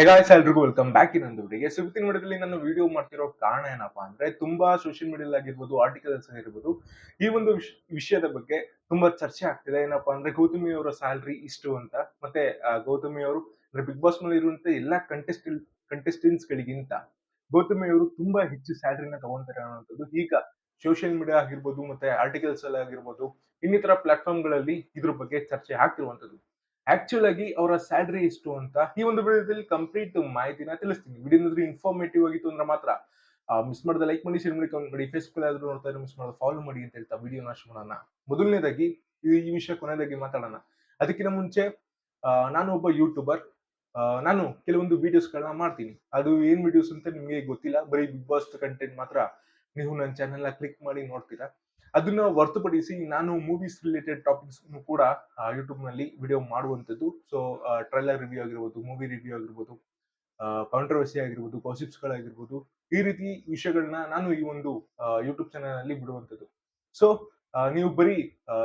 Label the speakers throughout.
Speaker 1: Hey guys ಎಲ್ರಿಗೂ welcome back ಇನ್ನೊಂದು ವಿಡಿಯೋಗೆ ಸುತ್ತಿನ ವಿಡಿಯೋದಲ್ಲಿ ನಾನು ವಿಡಿಯೋ ಮಾಡ್ತಿರೋ ಕಾರಣ ಏನಪ್ಪಾ ಅಂದ್ರೆ ತುಂಬಾ ಸೋಷಿಯಲ್ ಮೀಡಿಯಾದಲ್ಲಿ ಆಗಿರ್ಬೋದು ಆರ್ಟಿಕಲ್ಸ್ ಆಗಿರ್ಬೋದು ಈ ಒಂದು ವಿಷ್- ವಿಷಯದ ಬಗ್ಗೆ ತುಂಬಾ ಚರ್ಚೆ ಆಗ್ತಿದೆ. ಏನಪ್ಪಾ ಅಂದ್ರೆ ಗೌತಮಿ ಅವರ ಸ್ಯಾಲ್ರಿ ಇಷ್ಟು ಅಂತ, ಮತ್ತೆ ಗೌತಮಿ ಅವರು ಅಂದ್ರೆ ಬಿಗ್ ಬಾಸ್ನಲ್ಲಿ ಇರುವಂತ ಎಲ್ಲಾ ಕಂಟೆಸ್ಟ್ ಕಂಟೆಸ್ಟೆಂಟ್ಸ್ ಗಳಿಗಿಂತ ಗೌತಮಿ ಅವರು ತುಂಬಾ ಹೆಚ್ಚು ಸ್ಯಾಲ್ರಿನ ತಗೊಂತಾರೆ ಅನ್ನೋಂಥದ್ದು ಈಗ ಸೋಷಿಯಲ್ ಮೀಡಿಯಾ ಆಗಿರ್ಬೋದು, ಮತ್ತೆ ಆರ್ಟಿಕಲ್ಸ್ ಅಲ್ಲಿ ಆಗಿರ್ಬೋದು, ಇನ್ನಿತರ ಪ್ಲಾಟ್ಫಾರ್ಮ್ಗಳಲ್ಲಿ ಇದ್ರ ಬಗ್ಗೆ ಚರ್ಚೆ ಆಗ್ತಿರುವಂತದ್ದು ಆಕ್ಚುಲ್ ಆಗಿ ಅವರ ಸ್ಯಾಲ್ರಿ ಎಷ್ಟು ಅಂತ ಈ ಒಂದು ವಿಡಿಯೋದಲ್ಲಿ ಕಂಪ್ಲೀಟ್ ಮಾಹಿತಿನ ತಿಳಿಸ್ತೀನಿ. ವಿಡಿಯೋ ಇನ್ಫಾರ್ಮೇಟಿವ್ ಆಗಿತ್ತು ಅಂದ್ರೆ ಮಾತ್ರ. ಮಿಸ್ ಮಾಡಿದ ಲೈಕ್ ಮಾಡಿ ಶೇರ್ ಮಾಡಿ ಕಮೆಂಟ್ ಮಾಡಿ. ಫೇಸ್ಬುಕ್ ಆದ್ರೂ ನೋಡ್ತಾ ಇದ್ರೆ ಮಿಸ್ ಮಾಡೋದು. ಫಾಲೋ ಮಾಡಿ ಅಂತ ಹೇಳ್ತಾ ವಿಡಿಯೋ ನಾಶ ಮಾಡೋಣ. ಮೊದಲನೇದಾಗಿ ಈ ವಿಷಯ ಕೊನೆಯದಾಗಿ ಮಾತಾಡೋಣ. ಅದಕ್ಕಿಂತ ಮುಂಚೆ ನಾನು ಒಬ್ಬ ಯೂಟ್ಯೂಬರ್ ನಾನು ಕೆಲವೊಂದು ವಿಡಿಯೋಸ್ಗಳನ್ನ ಮಾಡ್ತೀನಿ. ಅದು ಏನ್ ವಿಡಿಯೋಸ್ ಅಂತ ನಿಮಗೆ ಗೊತ್ತಿಲ್ಲ. ಬರೀ ಬಿಗ್ ಬಾಸ್ ಕಂಟೆಂಟ್ ಮಾತ್ರ. ನೀವು ನನ್ನ ಚಾನೆಲ್ ಕ್ಲಿಕ್ ಮಾಡಿ ನೋಡ್ತೀರಾ? ಅದನ್ನ ಹೊರತುಪಡಿಸಿ ನಾನು ಮೂವೀಸ್ ರಿಲೇಟೆಡ್ ಟಾಪಿಕ್ಸ್ ಕೂಡ ಯೂಟ್ಯೂಬ್ನಲ್ಲಿ ವಿಡಿಯೋ ಮಾಡುವಂತದ್ದು ಸೊ ಟ್ರೈಲರ್ ರಿವ್ಯೂ ಆಗಿರ್ಬೋದು ಮೂವಿ ರಿವ್ಯೂ ಆಗಿರ್ಬೋದು ಕಾಂಟ್ರವರ್ಸಿ ಆಗಿರ್ಬೋದು ಕಾಸಿಪ್ಸ್ಗಳಾಗಿರ್ಬೋದು ಗಳಾಗಿರ್ಬೋದು, ಈ ರೀತಿ ವಿಷಯಗಳನ್ನ ನಾನು ಈ ಒಂದು ಯೂಟ್ಯೂಬ್ ಚಾನಲ್ ಅಲ್ಲಿ ಬಿಡುವಂತದ್ದು ಸೊ ನೀವು ಬರೀ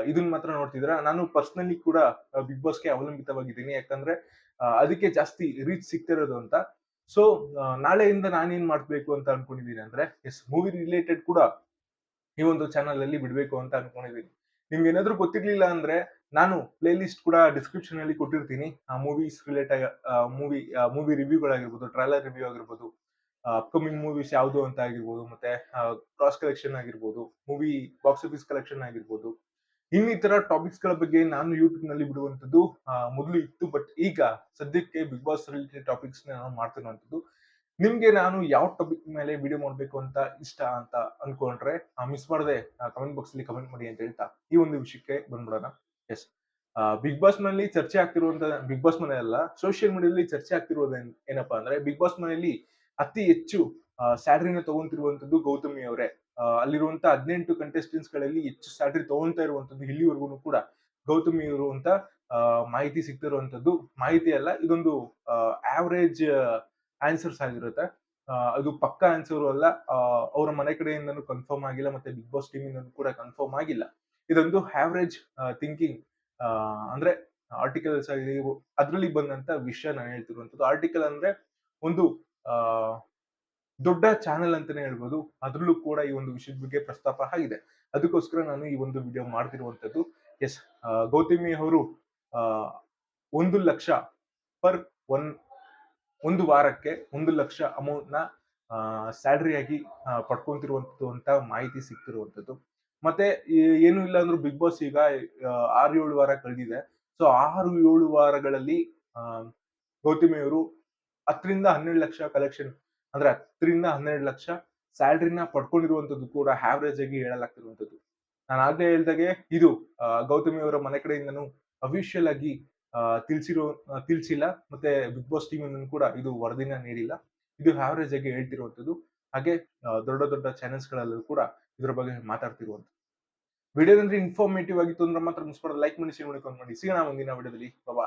Speaker 1: ಇದನ್ನ ಮಾತ್ರ ನೋಡ್ತಿದ್ರ ನಾನು ಪರ್ಸನಲಿ ಕೂಡ ಬಿಗ್ ಬಾಸ್ಗೆ ಅವಲಂಬಿತವಾಗಿದ್ದೀನಿ. ಯಾಕಂದ್ರೆ ಅದಕ್ಕೆ ಜಾಸ್ತಿ ರೀಚ್ ಸಿಗ್ತಿರೋದು ಅಂತ. ಸೊ ನಾಳೆಯಿಂದ ನಾನೇನ್ ಮಾಡ್ಬೇಕು ಅಂತ ಅನ್ಕೊಂಡಿದ್ದೀನಿ ಅಂದ್ರೆ ಎಸ್ ಮೂವಿ ರಿಲೇಟೆಡ್ ಕೂಡ ಈ ಒಂದು ಚಾನಲ್ ಅಲ್ಲಿ ಬಿಡಬೇಕು ಅಂತ ಅನ್ಕೊಂಡಿದ್ದೀನಿ ನಿಮ್ಗೆ ಏನಾದ್ರೂ ಗೊತ್ತಿರ್ಲಿಲ್ಲ ಅಂದ್ರೆ ನಾನು ಪ್ಲೇ ಲಿಸ್ಟ್ ಕೂಡ ಡಿಸ್ಕ್ರಿಪ್ಷನ್ ಅಲ್ಲಿ ಕೊಟ್ಟಿರ್ತೀನಿ. ಆ ಮೂವೀಸ್ ರಿಲೇಟ್ ಆಗಿ ಮೂವಿ ಮೂವಿ ರಿವ್ಯೂಗಳಾಗಿರ್ಬೋದು ಟ್ರೈಲರ್ ರಿವ್ಯೂ ಆಗಿರ್ಬೋದು ಅಪ್ಕಮಿಂಗ್ ಮೂವೀಸ್ ಯಾವುದು ಅಂತ ಆಗಿರ್ಬೋದು, ಮತ್ತೆ ಕ್ರಾಸ್ ಕಲೆಕ್ಷನ್ ಆಗಿರ್ಬೋದು ಮೂವಿ ಬಾಕ್ಸ್ ಆಫೀಸ್ ಕಲೆಕ್ಷನ್ ಆಗಿರ್ಬೋದು. ಇನ್ನಿತರ ಟಾಪಿಕ್ಸ್ಗಳ ಬಗ್ಗೆ ನಾನು ಯೂಟ್ಯೂಬ್ನಲ್ಲಿ ಬಿಡುವಂತದ್ದು ಮೊದಲು ಇತ್ತು ಬಟ್ ಈಗ ಸದ್ಯಕ್ಕೆ ಬಿಗ್ ಬಾಸ್ ರಿಲೇಟೆಡ್ ಟಾಪಿಕ್ಸ್ ನಾನು ಮಾಡ್ತಿರುವಂತದ್ದು ನಿಮ್ಗೆ ನಾನು ಯಾವ ಟಾಪಿಕ್ ಮೇಲೆ ವಿಡಿಯೋ ಮಾಡ್ಬೇಕು ಅಂತ ಇಷ್ಟ ಅಂತ ಅನ್ಕೊಂಡ್ರೆ ಮಿಸ್ ಮಾಡದೆ ಕಮೆಂಟ್ ಬಾಕ್ಸ್ ಅಲ್ಲಿ ಕಮೆಂಟ್ ಮಾಡಿ ಅಂತ ಹೇಳ್ತಾ ಈ ಒಂದು ವಿಷಯಕ್ಕೆ ಬಂದ್ಬಿಡೋಣ. ಎಸ್ ಬಿಗ್ ಬಾಸ್ ಮನೆಯಲ್ಲಿ ಚರ್ಚೆ ಆಗ್ತಿರುವಂತ ಬಿಗ್ ಬಾಸ್ ಮನೆ ಅಲ್ಲ ಸೋಷಿಯಲ್ ಮೀಡಿಯಾದಲ್ಲಿ ಚರ್ಚೆ ಆಗ್ತಿರೋದು ಏನಪ್ಪಾ ಅಂದ್ರೆ ಬಿಗ್ ಬಾಸ್ ಮನೆಯಲ್ಲಿ ಅತಿ ಹೆಚ್ಚು ಸ್ಯಾಲ್ರಿನ ತಗೊಂತಿರುವಂತದ್ದು ಗೌತಮಿ ಅವರೇ. ಅಲ್ಲಿರುವಂತ ಹದಿನೆಂಟು ಕಂಟೆಸ್ಟೆಂಟ್ಸ್ಗಳಲ್ಲಿ ಹೆಚ್ಚು ಸ್ಯಾಲ್ರಿ ತಗೊಂತಾ ಇರುವಂತದ್ದು ಇಲ್ಲಿವರೆಗೂ ಕೂಡ ಗೌತಮಿ ಇರುವಂತ ಮಾಹಿತಿ ಸಿಗ್ತಿರುವಂತದ್ದು ಮಾಹಿತಿ ಅಲ್ಲ, ಇದೊಂದು ಆವರೇಜ್ ಆನ್ಸರ್ಸ್ ಆಗಿರುತ್ತೆ. ಅದು ಪಕ್ಕ ಆನ್ಸರ್ ಅಲ್ಲ ಅವರ ಮನೆ ಕಡೆಯಿಂದನೂ ಕನ್ಫರ್ಮ್ ಆಗಿಲ್ಲ, ಮತ್ತೆ ಬಿಗ್ ಬಾಸ್ ಟೀಮ್ ಇಂದನೂ ಕೂಡ ಕನ್ಫರ್ಮ್ ಆಗಿಲ್ಲ. ಇದೊಂದು ಹ್ಯಾವ್ರೇಜ್ ಥಿಂಕಿಂಗ್ ಅಂದ್ರೆ ಆರ್ಟಿಕಲ್ಸ್ ಆಗಿ ಅದ್ರಲ್ಲಿ ಬಂದಂತ ವಿಷಯ ನಾನು ಹೇಳ್ತಿರುವಂತದ್ದು ಆರ್ಟಿಕಲ್ ಅಂದ್ರೆ ಒಂದು ದೊಡ್ಡ ಚಾನೆಲ್ ಅಂತಾನೆ ಹೇಳ್ಬೋದು. ಅದ್ರಲ್ಲೂ ಕೂಡ ಈ ಒಂದು ವಿಷಯದ ಬಗ್ಗೆ ಪ್ರಸ್ತಾಪ ಆಗಿದೆ. ಅದಕ್ಕೋಸ್ಕರ ನಾನು ಈ ಒಂದು ವಿಡಿಯೋ ಮಾಡ್ತಿರುವಂತದ್ದು ಎಸ್ ಗೌತಮಿ ಅವರು ಒಂದು ಲಕ್ಷ ಪರ್ ಒನ್ ಒಂದು ವಾರಕ್ಕೆ ಒಂದು ಲಕ್ಷ ಅಮೌಂಟ್ ಸ್ಯಾಲ್ರಿಯಾಗಿ ಅಂತ ಮಾಹಿತಿ ಸಿಗ್ತಿರುವಂಥದ್ದು ಮತ್ತೆ ಏನು ಇಲ್ಲ ಅಂದ್ರೂ ಬಿಗ್ ಬಾಸ್ ಈಗ ಆರು ಏಳು ವಾರ ಕಳೆದಿದೆ. ಸೊ ಆರು ಏಳು ವಾರಗಳಲ್ಲಿ ಗೌತಮಿಯವರು ಹತ್ತರಿಂದ ಹನ್ನೆರಡು ಲಕ್ಷ ಕಲೆಕ್ಷನ್ ಅಂದ್ರೆ ಹತ್ತರಿಂದ ಹನ್ನೆರಡು ಲಕ್ಷ ಸ್ಯಾಲ್ರಿನ ಪಡ್ಕೊಂಡಿರುವಂತದ್ದು ಕೂಡ ಹ್ಯಾವ್ರೇಜ್ ಆಗಿ ಹೇಳಲಾಗ್ತಿರುವಂಥದ್ದು ನಾನು ಆಗ್ಲೇ ಹೇಳ್ದಾಗೆ ಇದು ಗೌತಮಿಯವರ ಮನೆ ಕಡೆಯಿಂದನೂ ಅಫಿಷಿಯಲ್ ಆಗಿ ತಿಳ್ಸಿರೋ ತಿಳಿಸಿಲ್ಲ. ಮತ್ತೆ ಬಿಗ್ ಬಾಸ್ ಟೀಮ್ ಕೂಡ ಇದು ವರದಿನ ನೀಡಿಲ್ಲ. ಇದು ಆವರೇಜ್ ಆಗಿ ಹೇಳ್ತಿರುವಂತದ್ದು ಹಾಗೆ ದೊಡ್ಡ ದೊಡ್ಡ ಚಾನೆಲ್ಸ್ ಗಳಲ್ಲೂ ಕೂಡ ಇದ್ರ ಬಗ್ಗೆ ಮಾತಾಡ್ತಿರುವಂತ ವಿಡಿಯೋ ಅಂದ್ರೆ ಇನ್ಫಾರ್ಮೇಟಿವ್ ಆಗಿತ್ತು ಅಂದ್ರೆ ಮಾತ್ರ ಮಿಸ್ ಮಾಡೋದು ಲೈಕ್ ಮಾಡಿ ಶೇರ್ ಮಾಡಿ ಕಾಮೆಂಟ್ ಮಾಡಿ. ಸಿಗೋಣ ಮುಂದಿನ ವಿಡಿಯೋದಲ್ಲಿ. ಬಾಬಾ